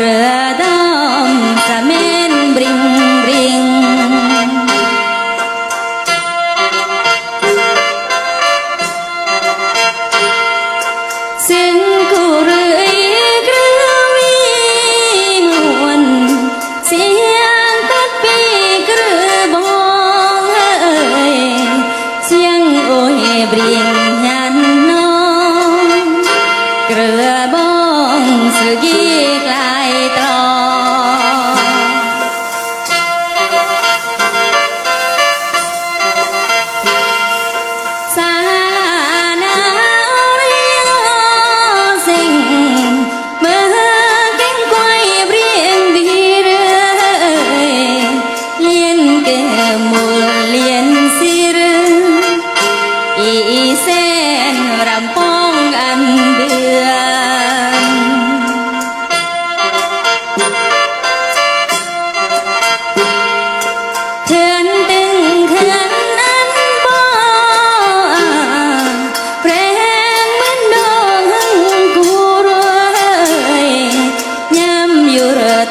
เรื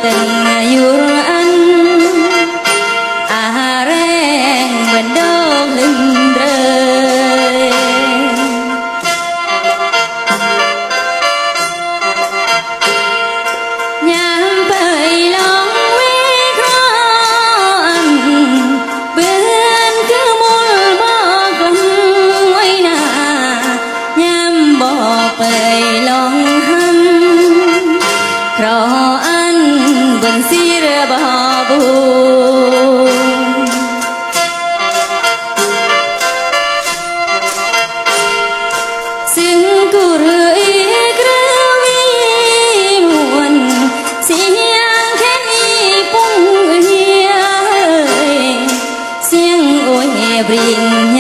tenga yuru. เบิ่สีเรบาบูสิงกุเรอีกรือวีมวนสียงแค่นี้ปุ้งเฮียเสียงโอเฮบริง